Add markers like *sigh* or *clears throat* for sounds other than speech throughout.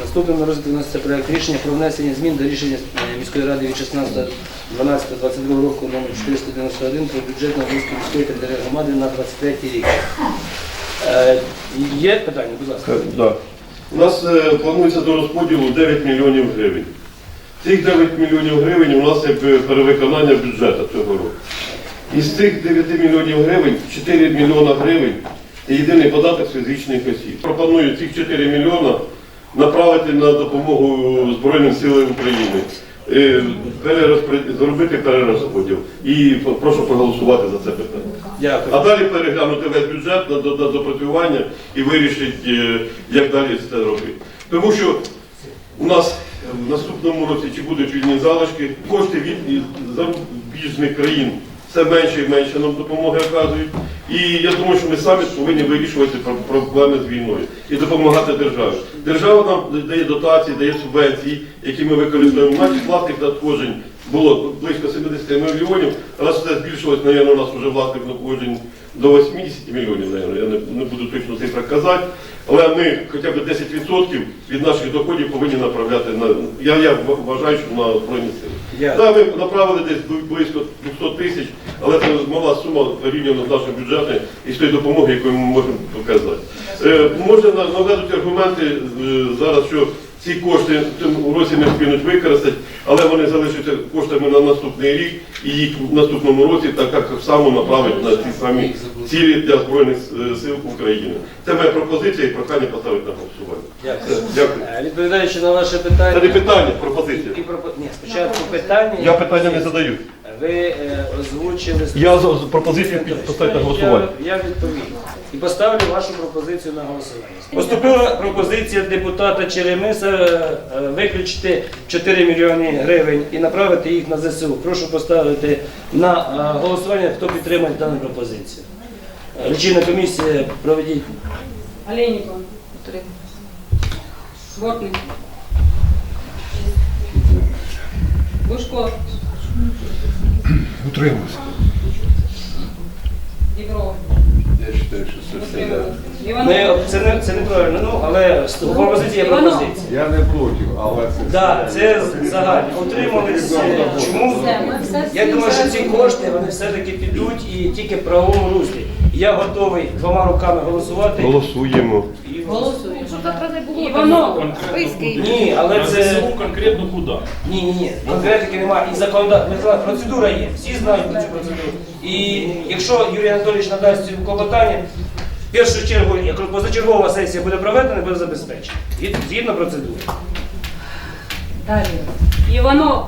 Наступним на розгляд вноситься проект рішення про внесення змін до рішення е, міської ради від 16.12.22 року номер 491 про бюджет Новинської міської територіальної громади на 23 рік. Е, Є питання, будь ласка. Е, Да. У нас е, планується до розподілу 9 мільйонів гривень. Цих 9 мільйонів гривень у нас якби перевиконання бюджету цього року. Із цих 9 мільйонів гривень 4 мільйона гривень це єдиний податок фізичних осіб. Пропоную цих 4 мільйона направити на допомогу Збройним силам України. Е, перерозпри- Зробити перерозподіл. І прошу проголосувати за це питання. Дякую. А далі переглянути весь бюджет на, допрацювання і вирішити, е, як далі це робити. Тому що у нас в наступному році чи будуть вільні залишки, кошти від зарубіжних країн все менше і менше нам допомоги оказують. І я думаю, що ми самі повинні вирішувати проблеми з війною і допомагати державі. Держава нам дає дотації, дає субвенції, які ми використовуємо. Наших власних надходжень було близько 70 мільйонів, але це збільшилось, мабуть, у нас вже власних надходжень до 80 мільйонів, мабуть, я не, буду точно цифри казати. Але ми хоча б 10% від наших доходів повинні направляти на я, я вважаю, що на збройні сили. Yeah. Да, ми направили десь близько 200 тисяч, але це мала сума порівняно з нашим бюджетом і з тої допомоги, яку ми можемо показати. Е, можна на- наведуть аргументи е, зараз, що ці кошти в цьому році не встигнуть використати, але вони залишаться коштами на наступний рік і їх в наступному році так як само направить на ті самі цілі для Збройних е, сил України. Це моя пропозиція і прохання поставити на голосування. Дякую. Дякую. Е, Відповідаючи на ваше питання. Це не питання, пропозиція. І пропо- Ні, спочатку питання. Я питання не задаю. Ви е, озвучили Я пропозицію поставити на голосування. Я, я відповім. І поставлю вашу пропозицію на голосування. Поступила пропозиція депутата Черемиса е, виключити 4 мільйони гривень і направити їх на ЗСУ. Прошу поставити на е, голосування, хто підтримує дану пропозицію. Е, Лічильна комісія проведіть. Олейников. Бортник. Бушко. Утримався. Дібров. Ми, це, не, це неправильно, ну, але пропозиція є пропозиція. Я не проти, але це. Так, це загально. Утримались. е, Чому? Я думаю, що ці кошти вони все-таки підуть і тільки в правовому руслі. Я готовий двома руками голосувати. Голосуємо. І- Щоб завтра не було Іванов. списки. Ні, але це ЗСУ конкретно куди? ні, ні, ні. Конкретики немає. І законодавча процедура є. Всі знають про цю процедуру. І якщо Юрій Анатолійович надасть цю клопотання, в першу чергу, як позачергова сесія буде проведена, буде забезпечена. Згід- Згідно процедури. Далі. Іванов.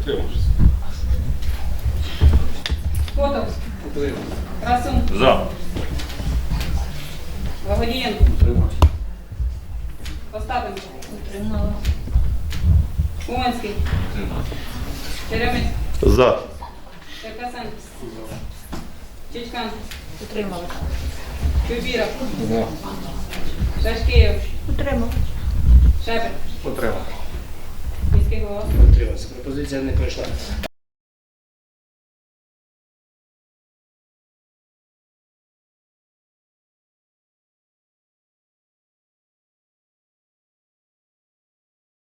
Утримавшись. Котов. Красун. За. Лагодієнко. Остапенко. Утримала. Уманський. Черемис. За. Черкасен. Чичкан. Утримала. Шепет. Утримав. Міський голова. Утримався. Пропозиція не пройшла.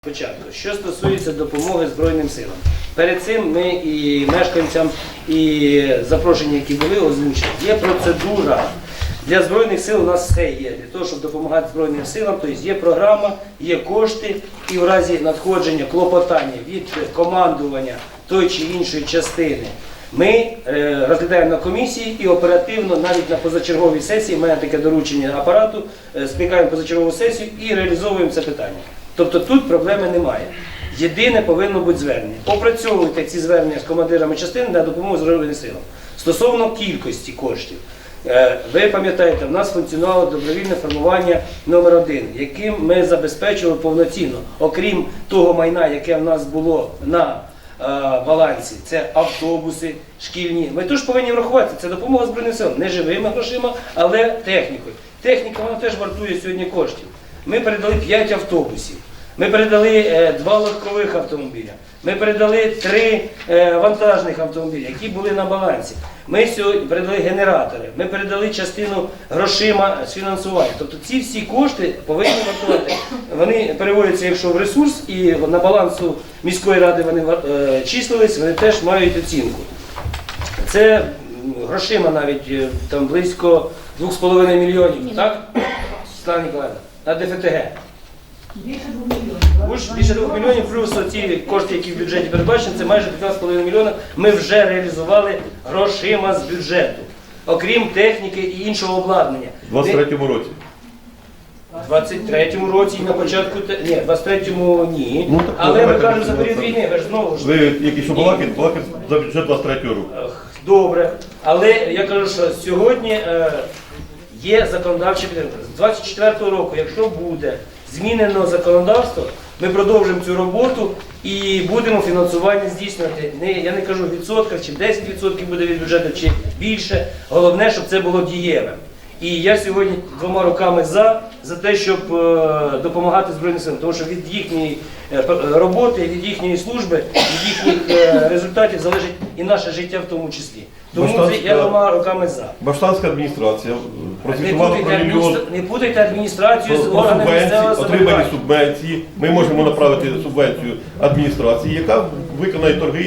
Початку. Що стосується допомоги Збройним силам. Перед цим ми і мешканцям, і запрошені, які були озвучені, є процедура. Для Збройних сил у нас все є. Для того, щоб допомагати Збройним силам, тобто є програма, є кошти, і в разі надходження клопотання від командування тої чи іншої частини. Ми е, розглядаємо на комісії і оперативно, навіть на позачерговій сесії, мене таке доручення апарату, е, скликаємо позачергову сесію і реалізовуємо це питання. Тобто тут проблеми немає. Єдине повинно бути звернення. Опрацьовуйте ці звернення з командирами частин на допомогу Збройним силам. Стосовно кількості коштів. Е, Ви пам'ятаєте, в нас функціонувало добровільне формування номер один, яким ми забезпечували повноцінно, окрім того майна, яке в нас було на е, балансі, це автобуси шкільні. Ми теж повинні врахувати, це допомога Збройним силам, не живими грошима, але технікою. Техніка вона теж вартує сьогодні коштів. Ми передали 5 автобусів. Ми передали е, два легкових автомобіля. Ми передали три е, вантажних автомобіля, які були на балансі. Ми сьогодні передали генератори, ми передали частину грошима з фінансування. Тобто ці всі кошти повинні вартувати. Вони переводяться, якщо в ресурс, і на балансу міської ради вони е, числились, вони теж мають оцінку. Це грошима навіть там близько 2,5 мільйонів, так? Світлана Ніколаївна, на ДФТГ. Уж більше 2 мільйонів, плюс ті кошти, які в бюджеті передбачені, це майже 15,5 мільйона. Ми вже реалізували грошима з бюджету, окрім техніки і іншого обладнання. У 23-му році. У 23-му році і на початку те- ні, в 23-му ні. Ну, так, Але ми давайте кажемо за період війни, ви ж знову ж. Ви які що балакать, балакать за бюджет 23-го року. Ех, Добре, але я кажу, що сьогодні е, є законодавча підтримка. З 24-го року, якщо буде змінено законодавство, ми продовжимо цю роботу і будемо фінансування здійснювати. Не, я не кажу відсотках, чи 10% буде від бюджету, чи більше. Головне, щоб це було дієвим. І я сьогодні двома руками за, за те, щоб е, допомагати Збройним силам, тому що від їхньої е, е, роботи, від їхньої служби, від їхніх е, результатів залежить і наше життя в тому числі. Тому це я двома руками за. Баштанська адміністрація е, Не прозвітувала путайте, про мільйон адміністра- не путайте адміністрацію з органами місцевого отримані самоврядування. субвенції. Ми можемо направити субвенцію адміністрації, яка виконає торги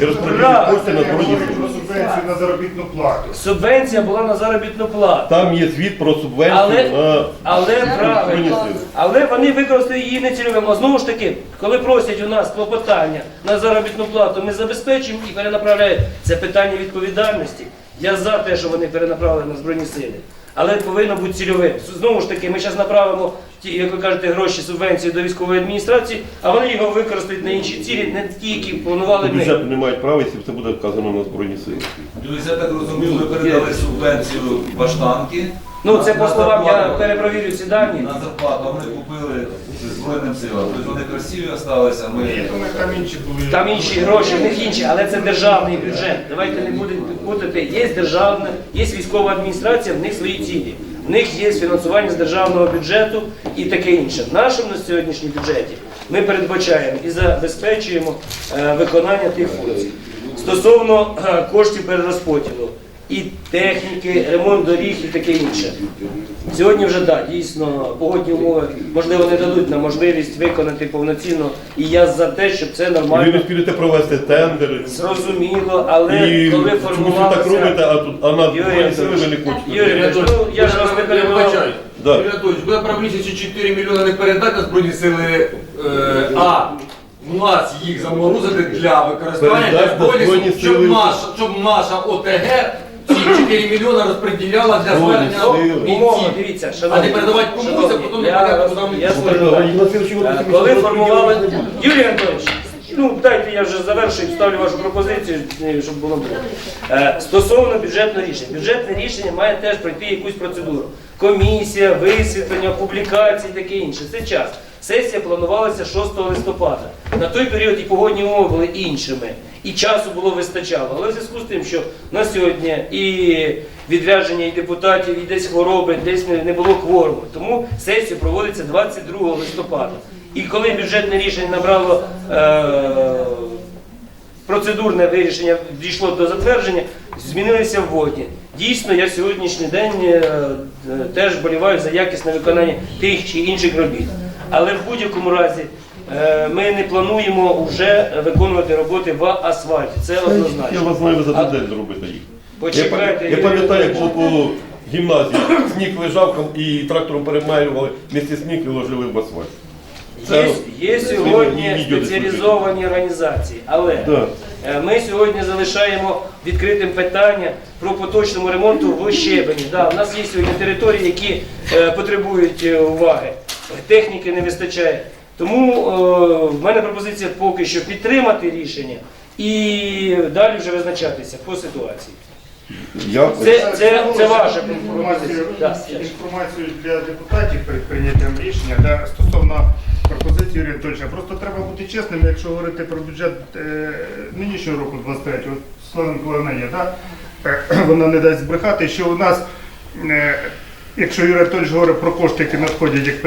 і- розподілить кошти на збройні сили. Субвенцію на заробітну плату. Субвенція була на заробітну плату. Там є звіт про субвенцію Але- на Але правильно. сили. Але вони використали її нецільовим. А знову ж таки, коли просять у нас клопотання на заробітну плату, ми забезпечуємо і перенаправляють. Це питання відповідальності. Я за те, що вони перенаправили на Збройні сили. Але повинно бути цільовим. Знову ж таки, ми зараз направимо ті, як ви кажете, гроші субвенції до військової адміністрації, а вони його використають на інші цілі, не ті, які планували бюджету не мають права, якщо це буде вказано на збройні сили. Я так розумію, ви передали субвенцію баштанки. Ну це по словам, я перепровірю ці дані. На зарплату вони купили Збройним силам. Тобто вони красиві залишилися, ми... Там інші були. Там інші гроші, в них інші, але це державний бюджет. Давайте не будемо путати. Є державна, є військова адміністрація, в них свої цілі. В них є фінансування з державного бюджету і таке інше. В нашому на сьогоднішньому бюджеті ми передбачаємо і забезпечуємо е, виконання тих функцій. Стосовно е, коштів перерозподілу і техніки, ремонт доріг і таке інше. Сьогодні вже так, дійсно, погодні умови, можливо, не дадуть нам можливість виконати повноцінно. І я за те, щоб це І ви не спілите провести тендери. зрозуміло, але І коли чомусь ви так робите, а тут а на Юрій. Юрій Анатолійович, ну, я ж вас не перебував. Да. Юрій Анатолійович, буде проблематично 4 мільйони не передати на Збройні сили, е, а у нас їх заморозити для використання Передати для на Збройні сил, щоб Сили. наша, щоб наша ОТГ 4 мільйони розподіляла для звернення. Умови, бійців. дивіться, А шановні. не передавати комусь, а потім не я, понятно, куди ми- я Ну, скажу так, так. на слідчий год Е, Коли формували... не. Юрій Анатолійович, ну дайте я вже завершую, ставлю вашу пропозицію, е, щоб було добре. Е, Стосовно бюджетного рішення. Бюджетне рішення має теж пройти якусь процедуру. Комісія, висвітлення, публікації, таке інше. Це час. Сесія планувалася 6 листопада. На той період і погодні умови були іншими, і часу було вистачало. Але в зв'язку з тим, що на сьогодні і відрядження і депутатів, і десь хвороби, десь не, було кворуму. Тому сесія проводиться 22 листопада. І коли бюджетне рішення набрало е, процедурне вирішення дійшло до затвердження, змінилися вводні. Дійсно, я сьогоднішній день е, е, теж боліваю за якісне виконання тих чи інших робіт. Але в будь-якому разі е, ми не плануємо вже виконувати роботи в асфальті. Це Я однозначно. вас знаю, ви за день зробите їх. Почекайте, я пам'ятаю, як було по гімназії. Сніг лежав і трактором перемалювали, місці сніг і ложили в асфальт. Є, є сьогодні спеціалізовані організації, але е, ми сьогодні залишаємо відкритим питання про поточному ремонту в Щебені. Да, у нас є сьогодні території, які е, потребують уваги. Техніки не вистачає. Тому е, в мене пропозиція поки що підтримати рішення і далі вже визначатися по ситуації. Я Це, це, це ваша інформацію, пропозиція. Да, інформацію для депутатів перед прийняттям рішення да, стосовно пропозиції Юрія Анатольовича. Просто треба бути чесним, якщо говорити про бюджет е, нинішнього року, 23-го, от Слава Миколаївна є, да? Е, *clears throat* вона не дасть збрехати, що у нас е, якщо Юрій Анатольович говорить про кошти, які надходять як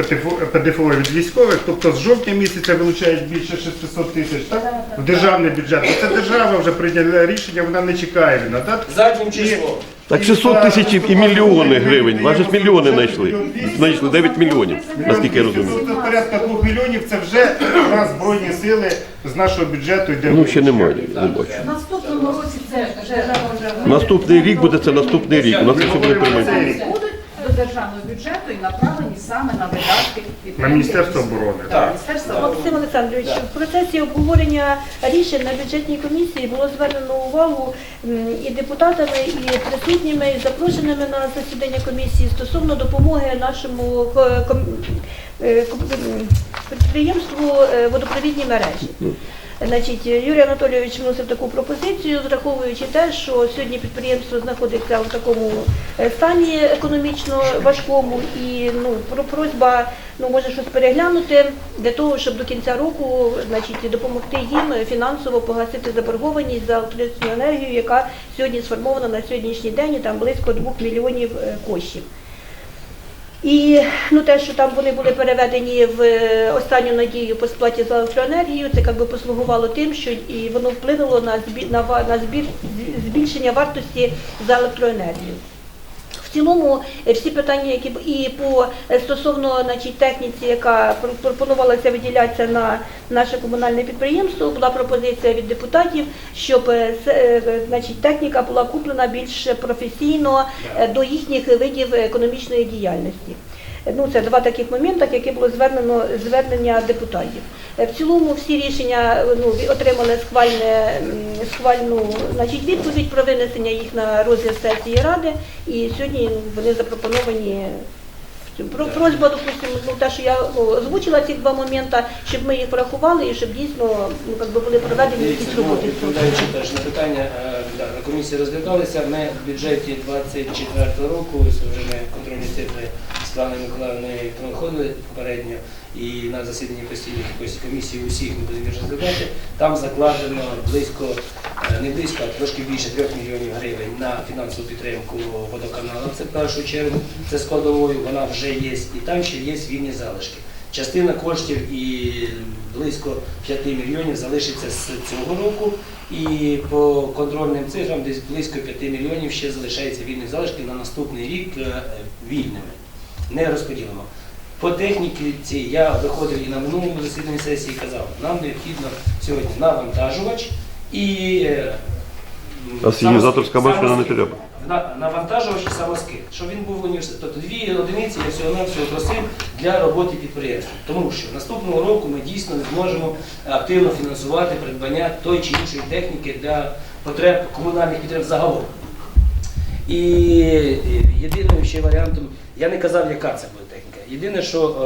ПДФО від військових, тобто з жовтня місяця вилучають більше 600 тисяч, так? В державний бюджет. Бо Це держава вже прийняла рішення, вона не чекає від нас, так? Заднім числом. Так 600 тисяч і мільйони гривень. Ваші ж мільйони знайшли. Знайшли 9 мільйонів, наскільки я розумію. Це порядка 2 мільйонів, це вже у нас збройні сили з нашого бюджету йде. Ну ще немає, не бачу. Наступному році це вже Наступний рік буде це наступний рік. У нас ще буде приймати. Державного бюджету і направлені саме на видатки від На Міністерство оборони. Так. Міністерства Максим Олександрович, в процесі обговорення рішень на бюджетній комісії було звернено увагу і депутатами, і присутніми, і запрошеними на засідання комісії стосовно допомоги нашому е, е, підприємству е, водопровідні мережі. Значить, Юрій Анатолійович вносив таку пропозицію, зраховуючи те, що сьогодні підприємство знаходиться в такому е, стані економічно важкому, і ну про просьба ну може щось переглянути для того, щоб до кінця року, значить, допомогти їм фінансово погасити заборгованість за електричну енергію, яка сьогодні сформована на сьогоднішній день, і там близько 2 мільйонів е, коштів. І ну, те, що там вони були переведені в е, останню надію по сплаті за електроенергію, це якби послугувало тим, що і воно вплинуло на збір на, на збір збільшення вартості за електроенергію. В цілому е, всі питання, які і по е, стосовно значить, техніці, яка пропонувалася виділятися на наше комунальне підприємство, була пропозиція від депутатів, щоб е, значить, техніка була куплена більш професійно до їхніх видів економічної діяльності. Ну, це два таких моменти, які було звернено звернення депутатів. Е, В цілому всі рішення е, ну, отримали схвальне, схвальну значить, відповідь про винесення їх на розгляд сесії ради. І сьогодні вони запропоновані. Про просьба, допустимо, ну, те, що я ну, озвучила ці два моменти, щоб ми їх врахували і щоб дійсно ну, як би були проведені якісь Ну, роботи. Відповідаючи теж на питання, е, да, на комісії розглядалися. Ми в бюджеті 24 року, ось вже ми контрольні цифри з Світланою Миколаївною проходили попередньо, і на засіданні постійної комісії усіх ми будемо розглядати. Там закладено близько, е, не близько, а трошки більше 3 мільйонів гривень на фінансову підтримку водоканалу. Це в першу чергу, це складовою, вона вже є, і там ще є вільні залишки. Частина коштів і близько 5 мільйонів залишиться з цього року. І по контрольним цифрам десь близько 5 мільйонів ще залишається вільних залишків на наступний рік е, вільними. Не розподілимо. По техніці я виходив і на минулому засіданні сесії казав, нам необхідно сьогодні навантажувач і е, А синізаторська самоскид- машина не треба. Навантажувач і самоскид, щоб він був в університеті. Тобто дві одиниці я всього навсього просив для роботи підприємства. Тому що наступного року ми дійсно не зможемо активно фінансувати придбання той чи іншої техніки для потреб комунальних підприємств загалом. І єдиним ще варіантом, я не казав, яка це буде техніка. Єдине, що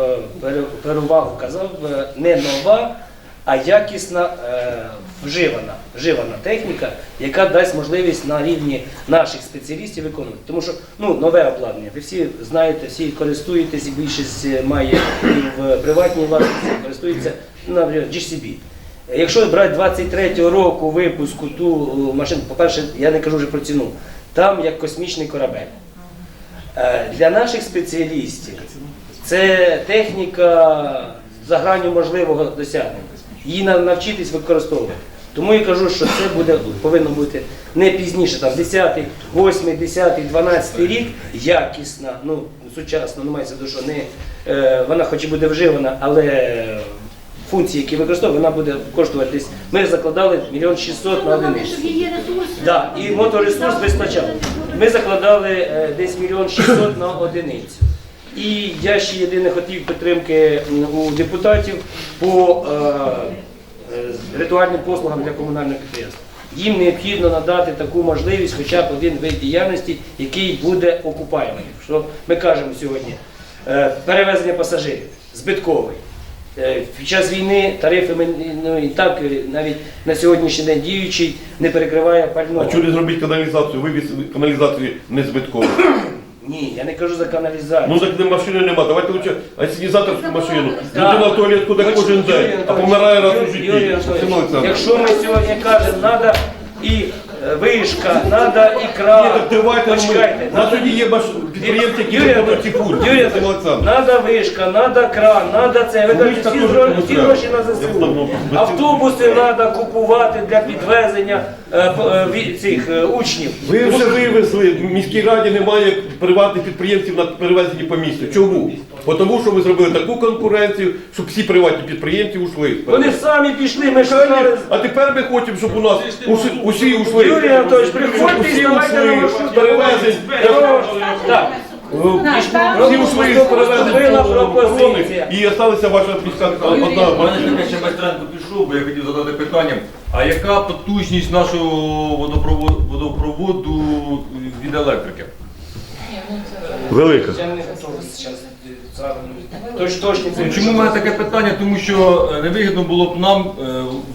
е, перевагу казав, е, не нова, а якісна е, вживана, вживана техніка, яка дасть можливість на рівні наших спеціалістів виконувати. Тому що ну, нове обладнання, ви всі знаєте, всі користуєтесь, і більшість має і в приватній власності, користується, наприклад, GCB. Якщо брати 23-го року випуску ту машину, по-перше, я не кажу вже про ціну, там як космічний корабель. Е, Для наших спеціалістів це техніка за гранню можливого досягнення. Її на- навчитись використовувати. Тому я кажу, що це буде, повинно бути не пізніше, там 10, 8, 10, 12 рік, якісна, ну, сучасна, ну мається до що не, е, вона хоч і буде вживана, але функції, які використовує, вона буде коштувати десь. Ми закладали мільйон 600 на одиницю. щоб її ресурси. Да, і моторесурс вистачав. Ми закладали е, десь мільйон 600 на одиницю. І я ще єдине хотів підтримки у депутатів по е, е, ритуальним послугам для комунального підприємства. Їм необхідно надати таку можливість, хоча б один вид діяльності, який буде окупаємий. Що ми кажемо сьогодні? Е, Перевезення пасажирів збитковий. Е, Під час війни тарифи ми, ну, і так е, навіть на сьогоднішній день діючий не перекриває пального. А чого не зробити каналізацію? Вивіз каналізації не збитково. *clears throat* Ні, я не кажу за каналізацію. Ну так де машини нема. Давайте лучше асенізаторську машину. Людина в туалет куди кожен день, а помирає раз у житті. Якщо ми сьогодні кажемо, треба і вишка, треба ікра. Ні, так давайте ми. Почекайте, На сьогодні є баш- підприємці, які Юрій виконують ці функції. Юрій Олександрович. Вишка, надо кран, надо це. Ви кажете, Вишка всі теж гро- всі треба. гроші на Я ЗСУ. Автобуси треба купувати для підвезення е, п- е, ві- цих е, учнів. Ви вже вивезли, в міській раді немає приватних підприємців на перевезенні по місту. Чому? Бо Тому що ви зробили таку конкуренцію, щоб всі приватні підприємці ушли. Вони самі пішли, ми шукали. А тепер ми хочемо, щоб у нас усі, усі ушли. Юрій Анатолійович, Щоб приходьте і усі ставайте на маршрут. перевезень. Так. Всі ушли з перевезень пропозиція. і залишилася ваша одна. У мене таке ще майстренко пішов, бо я хотів задати питання. А яка потужність нашого водопроводу, водопроводу від електрики? Велика. Точно. Чому в мене таке питання? Тому що е, невигідно було б нам е,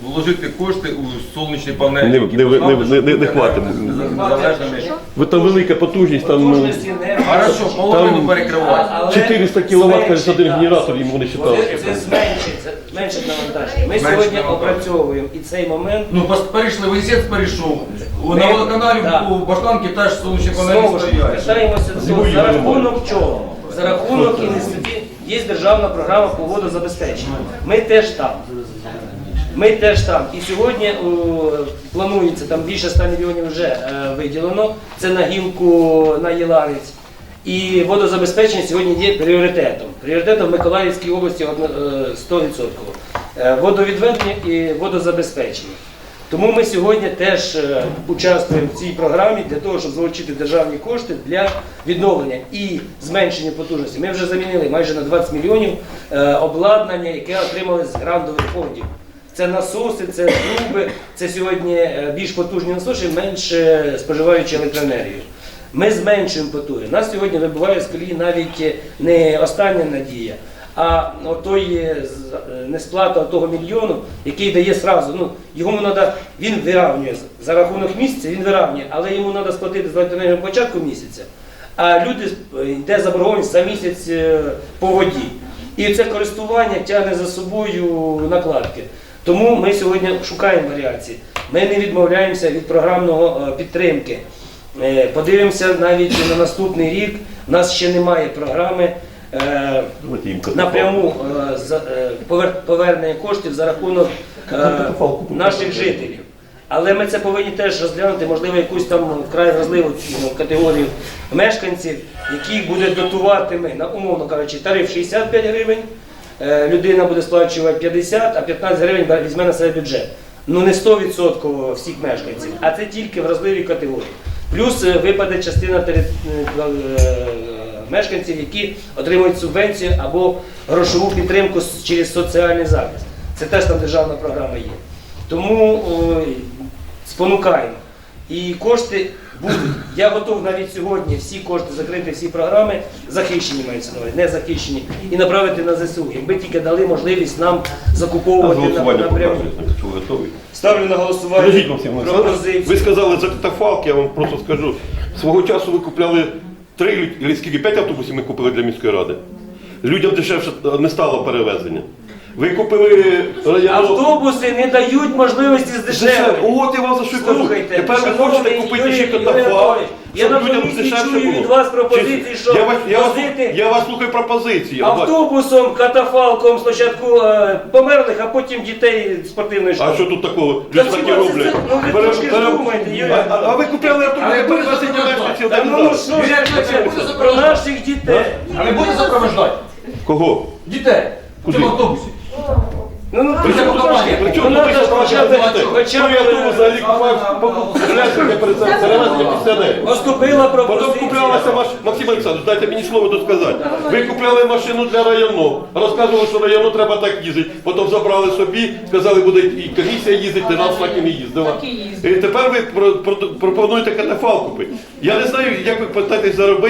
вложити кошти у сонячні панелі. Не- які не- не- не- не- щоб не незалежними. Ви там велика потужність, там ну, Потужності не Хорошо, половину Там- перекривати. Але 400 кВт, каже, один зменшить, генератор, їм вони считали. Це, це зменшить, це зменшить навантаження. Ми Зменшить сьогодні навантаження. опрацьовуємо і цей момент. Ну, пос- перейшли, Висець перейшов. У- Ми- На водоканалі Так. у Баштанки теж сонячні панелі Знову ж стоять. питаємося до того, за рахунок чого? За рахунок ініціатив є державна програма по водозабезпеченню. Ми теж там. Ми теж там. І сьогодні о, планується там більше 100 мільйонів вже е, виділено. Це на гілку на Єланець. І водозабезпечення сьогодні є пріоритетом. Пріоритетом в Миколаївській області е, 100%. Е, Водовідведення і водозабезпечення. Тому ми сьогодні теж е, участвуємо в цій програмі для того, щоб залучити державні кошти для відновлення і зменшення потужності. Ми вже замінили майже на 20 мільйонів е, обладнання, яке отримали з грантових фондів. Це насоси, це труби, це сьогодні е, більш потужні насоси, менше споживаючи електроенергію. Ми зменшуємо потуги. Нас сьогодні вибиває з колії навіть не остання надія, а той е, несплата того мільйону, який дає сразу. Ну, йому треба, він виравнює за рахунок місяця, він виравнює, але йому треба сплатити на початку місяця. А люди е, йде заборгованість за місяць е, по воді. І це користування тягне за собою накладки. Тому ми сьогодні шукаємо варіації. Ми не відмовляємося від програмного підтримки. Подивимося навіть на наступний рік. У нас ще немає програми напряму е, за- е, повер- повернення коштів за рахунок е, наших жителів. Але ми це повинні теж розглянути, можливо, якусь там вкрай вразливу ну, категорію мешканців, які буде дотувати ми, умовно кажучи, тариф 65 гривень, е, людина буде сплачувати 50, а 15 гривень візьме на себе бюджет. Ну не 100% всіх мешканців, а це тільки вразливі категорії. Плюс е, випаде частина тери- е, е, мешканців, які отримують субвенцію або грошову підтримку через соціальний захист. Це теж там державна програма є. Тому спонукаємо. І кошти будуть. Я готов навіть сьогодні всі кошти закрити, всі програми захищені маються на увазі, не захищені, і направити на ЗСУ. Якби тільки дали можливість нам закуповувати на- готові. Ставлю на голосування Скажіть, Максим пропозицію. ви сказали за катафалки, я вам просто скажу. Свого часу ви купляли три чи скільки, п'ять автобусів ми купили для міської ради. Людям дешевше не стало перевезення. Ви купили району. Автобуси не дають можливості здешевити. От я вам за що кажу. Тепер ви хочете купити ще катафалк, я щоб на людям комісії дешевше чую було. від вас пропозиції, Чи- що я вас, я, вас, возити- я вас слухаю пропозиції. Автобусом, катафалком спочатку е, померлих, а потім дітей спортивної школи. А що тут такого? Та Люди чого це- ну, ви Бере- трошки бере- думайте, Юрій. А, а- а ви купляли автобус запроваджувати. мешканців Та ну що ж це? про наших дітей. А не буде запроважати? Кого? Дітей. В цьому автобусі. Ну, ну, При чому ну, тут трошки. При чому Ну, тут надо ж хоча Ну, я автобус взагалі купав покупку для перевезення пенсіонерів. Поступила Потім пропозиція. куплялася машина. Максим Олександрович, дайте мені слово тут сказати. Ви купляли машину для району, розказували, що району треба так їздити. Потім забрали собі, сказали, буде і комісія їздити, де нас так і не їздила. Так і їздить. І тепер ви про- про- пропонуєте катафал купити. Я не знаю, як ви питаєтесь заробити.